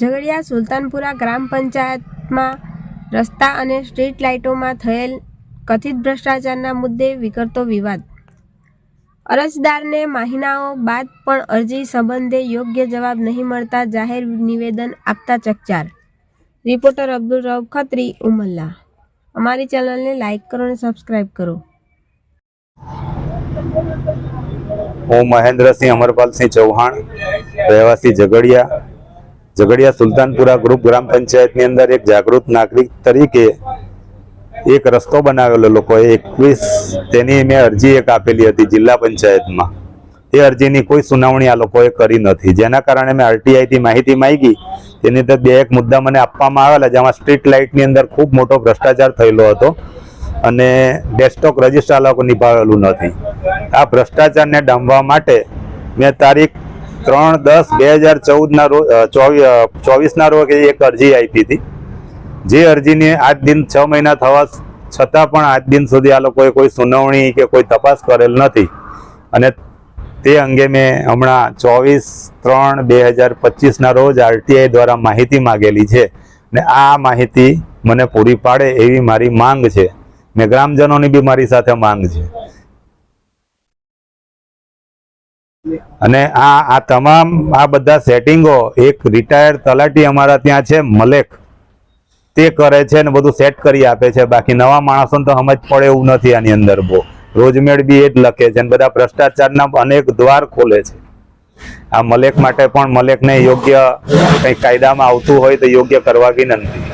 ઝઘડિયા સુલતાનપુરા ગ્રામ પંચાયતમાં રસ્તા અને સ્ટ્રીટ લાઇટોમાં થયેલ કથિત ભ્રષ્ટાચારના મુદ્દે વિકરતો વિવાદ. અરજદારને માહિનાઓ બાદ પણ અરજી સંબંધે યોગ્ય જવાબ નહીં મળતા જાહેર નિવેદન આપતા ચકચાર. રિપોર્ટર અબ્દુલ રઉફ ખત્રી, ઉમલ્લા. અમારી ચેનલને લાઇક કરો અને સબસ્ક્રાઇબ કરો. હું મહેન્દ્રસિંહ અમરપાલસિંહ ચૌહાણ, રહેવાસી ઝઘડિયા. ઝઘડિયા સુલતાનપુરા ગ્રુપ ગ્રામ પંચાયતની અંદર એક જાગૃત નાગરિક તરીકે એક રસ્તો બનાવેલો લોકોએ એકવીસ, તેની મેં અરજી એક આપેલી હતી જિલ્લા પંચાયતમાં. એ અરજીની કોઈ સુનાવણી આ લોકોએ કરી નથી. જેના કારણે મેં આરટીઆઈથી માહિતી માંગી. તેની અંદર બે એક મુદ્દા મને આપવામાં આવેલા જેમાં સ્ટ્રીટ લાઇટની અંદર ખૂબ મોટો ભ્રષ્ટાચાર થયેલો હતો અને ડેસ્કટોપ રજિસ્ટર આ લોકો નિભાવેલું નથી. આ ભ્રષ્ટાચારને ડામવા માટે મેં તારીખ ત્રણ દસ બે હજાર ચૌદના રોજ ચોવીસના રોજ એક અરજી આપી હતી. જે અરજીને આજ દિન છ મહિના થવા છતાં પણ આજ દિન સુધી આ લોકોએ કોઈ સુનાવણી કે કોઈ તપાસ કરેલ નથી. અને તે અંગે મેં હમણાં ચોવીસ ત્રણ બે હજાર પચીસના રોજ આરટીઆઈ દ્વારા માહિતી માગેલી છે. ને આ માહિતી મને પૂરી પાડે એવી મારી માંગ છે. ને ગ્રામજનોની બી મારી સાથે માંગ છે. અને આ આ તમામ આ બધા સેટિંગો એક રિટાયર્ડ તલાટી અમારા ત્યાં છે, મલેક. તે કરે છે ને બધું સેટ કરી આપે છે. બાકી નવા માણસોને તો સમજ પડે એવું નથી આની અંદર બહુ. રોજમેળ બી એ જ લખે છે અને બધા ભ્રષ્ટાચારના અનેક દ્વાર ખોલે છે. આ મલેક માટે પણ મલેકને યોગ્ય કંઈ કાયદામાં આવતું હોય તો યોગ્ય કરવા વિનંતી.